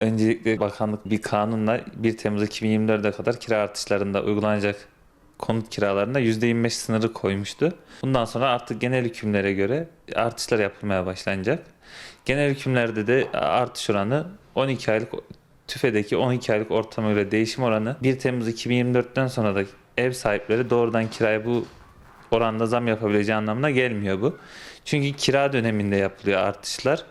Öncelikle bakanlık bir kanunla 1 Temmuz 2024'e kadar kira artışlarında uygulanacak konut kiralarında %25 sınırı koymuştu. Bundan sonra artık genel hükümlere göre artışlar yapılmaya başlanacak. Genel hükümlerde de artış oranı 12 aylık tüfedeki 12 aylık ortama göre değişim oranı 1 Temmuz 2024'ten sonra da ev sahipleri doğrudan kiraya bu oranda zam yapabileceği anlamına gelmiyor bu. Çünkü kira döneminde yapılıyor artışlar.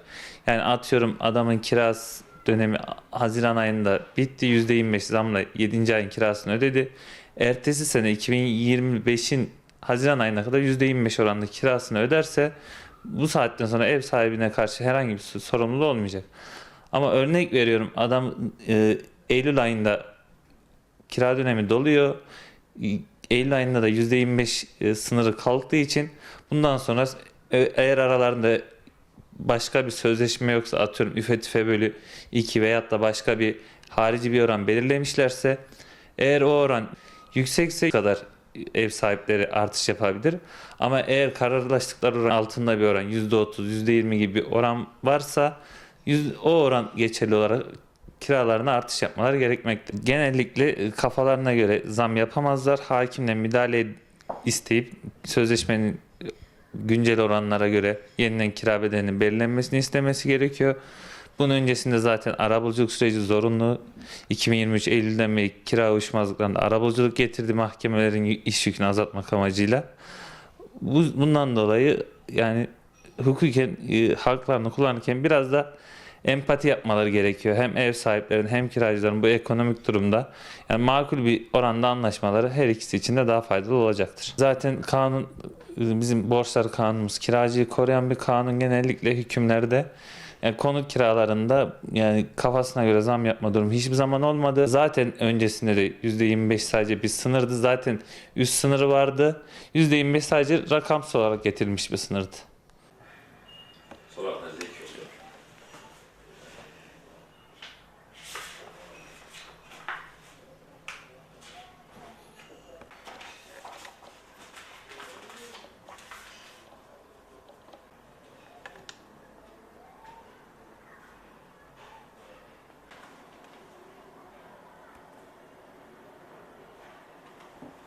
Yani atıyorum adamın kiras dönemi Haziran ayında bitti %25 zamla 7. ayın kirasını ödedi. Ertesi sene 2025'in Haziran ayına kadar %25 oranlı kirasını öderse bu saatten sonra ev sahibine karşı herhangi bir sorumluluğu olmayacak. Ama örnek veriyorum adam e, Eylül ayında kira dönemi doluyor. Eylül ayında da %25 e, sınırı kalktığı için bundan sonra e, eğer aralarında başka bir sözleşme yoksa atıyorum üfe tüfe bölü 2 veyahut da başka bir harici bir oran belirlemişlerse eğer o oran yüksekse kadar ev sahipleri artış yapabilir. Ama eğer kararlaştıkları oran altında bir oran %30, %20 gibi bir oran varsa o oran geçerli olarak kiralarına artış yapmaları gerekmekte. Genellikle e, kafalarına göre zam yapamazlar. Hakimle müdahale isteyip sözleşmenin güncel oranlara göre yeniden kira bedelinin belirlenmesini istemesi gerekiyor. Bunun öncesinde zaten arabuluculuk süreci zorunlu. 2023 Eylül'den beri kira uyuşmazlıklarında arabuluculuk getirdi mahkemelerin iş yükünü azaltmak amacıyla. Bu, bundan dolayı yani hukuken e, haklarını kullanırken biraz da empati yapmaları gerekiyor. Hem ev sahiplerinin hem kiracıların bu ekonomik durumda yani makul bir oranda anlaşmaları her ikisi için de daha faydalı olacaktır. Zaten kanun bizim borçlar kanunumuz kiracıyı koruyan bir kanun genellikle hükümlerde yani konut kiralarında yani kafasına göre zam yapma durumu hiçbir zaman olmadı. Zaten öncesinde de %25 sadece bir sınırdı. Zaten üst sınırı vardı. %25 sadece rakamsal olarak getirilmiş bir sınırdı.